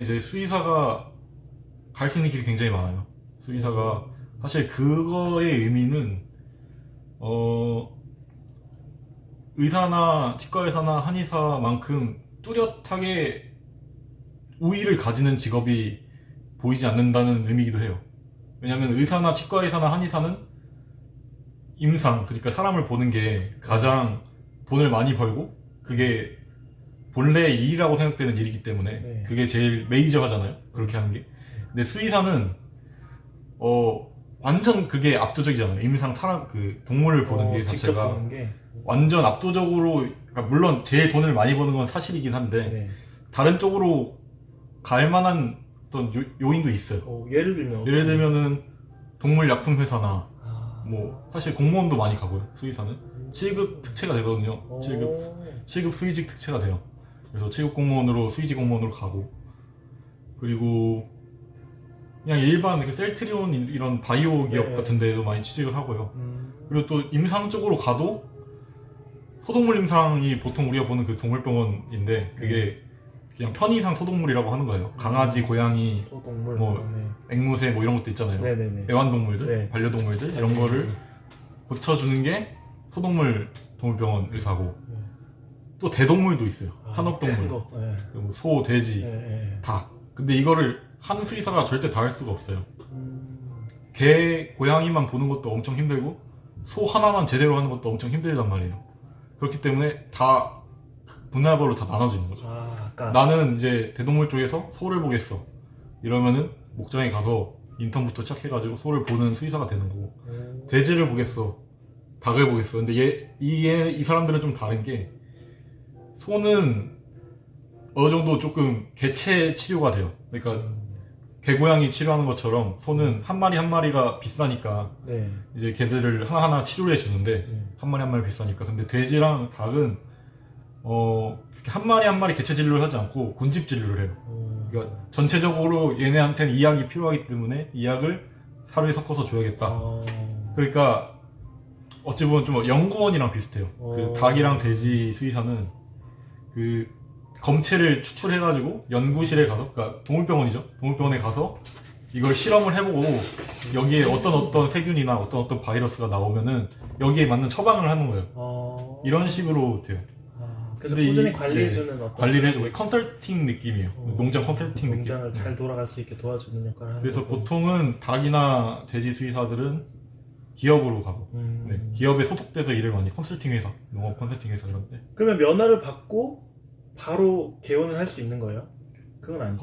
이제 수의사가 갈 수 있는 길이 굉장히 많아요. 수의사가 사실 그거의 의미는 어 의사나 치과 의사나 한의사만큼 뚜렷하게 우위를 가지는 직업이 보이지 않는다는 의미이기도 해요. 왜냐하면 의사나 치과 의사나 한의사는 임상 그러니까 사람을 보는 게 가장 돈을 많이 벌고 그게 본래 일이라고 생각되는 일이기 때문에 네. 그게 제일 메이저하잖아요. 그렇게 하는 게. 근데 수의사는 어 완전 그게 압도적이잖아요. 임상 사람 그 동물을 보는 어, 게 직접 자체가 보는 게. 완전 압도적으로 그러니까 물론 제일 돈을 많이 버는 건 사실이긴 한데 네. 다른 쪽으로 갈 만한 어떤 요, 요인도 있어요. 어, 예를 들면 예를 들면은 동물 약품 회사나 아, 뭐 사실 공무원도 많이 가고요. 수의사는 7급 특채가 되거든요. 어, 7급 7급 수의직 특채가 돼요. 그래서 7급 공무원으로 수의직 공무원으로 가고 그리고 그냥 일반 그 셀트리온 이런 바이오 기업 네. 같은 데도 많이 취직을 하고요. 음, 그리고 또 임상 쪽으로 가도 소동물 임상이 보통 우리가 보는 그 동물병원인데 그게 그냥 편의상 소동물이라고 하는 거예요. 강아지, 고양이, 소동물. 뭐, 네. 앵무새 뭐 이런 것도 있잖아요. 네네네. 애완동물들, 네. 반려동물들 이런 거를 고쳐주는 게 소동물 동물병원 의사고 네. 또 대동물도 있어요. 아, 큰 한옥동물, 거. 네. 그리고 소, 돼지, 네, 네. 닭. 근데 이거를 한 수의사가 절대 다 할 수가 없어요. 음, 개, 고양이만 보는 것도 엄청 힘들고 소 하나만 제대로 하는 것도 엄청 힘들단 말이에요. 그렇기 때문에 다 분야별로 다 나눠지는 거죠. 아, 아까 나는 이제 대동물 쪽에서 소를 보겠어. 이러면은 목장에 가서 인턴부터 시작해가지고 소를 보는 수의사가 되는 거고 음, 돼지를 보겠어. 닭을 보겠어. 근데 얘, 이, 얘, 이 사람들은 좀 다른 게 소는 어느 정도 조금 개체 치료가 돼요. 그러니까 개고양이 치료하는 것처럼 소는 한 마리 한 마리가 비싸니까 네. 이제 걔들을 하나하나 치료해 주는데 네. 한 마리 한 마리 비싸니까 근데 돼지랑 닭은 어 이렇게 한 마리 한 마리 개체 진료를 하지 않고 군집 진료를 해요. 음, 그러니까 전체적으로 얘네한테는 이 약이 필요하기 때문에 이 약을 하루에 섞어서 줘야겠다. 어, 그러니까 어찌 보면 좀 연구원이랑 비슷해요. 어. 그 닭이랑 돼지 수의사는 그 검체를 추출해가지고 연구실에 가서, 그러니까 동물병원이죠. 동물병원에 가서 이걸 실험을 해보고 여기에 어떤 어떤 세균이나 어떤 어떤 바이러스가 나오면은 여기에 맞는 처방을 하는 거예요. 어, 이런 식으로 돼요. 아, 그래서 근데 꾸준히 이- 관리해주는 어떤 관리를 해주고 컨설팅 느낌이에요. 어, 농장 컨설팅 느낌. 농장을 잘 돌아갈 수 있게 도와주는 역할을 하는 그래서 거고. 보통은 닭이나 돼지 수의사들은 기업으로 가고 음, 네, 기업에 소속돼서 일을 많이 컨설팅 회사, 농업 컨설팅 회사 이런데 그러면 면허를 받고 바로 개원을 할 수 있는 거예요? 그건 아니죠.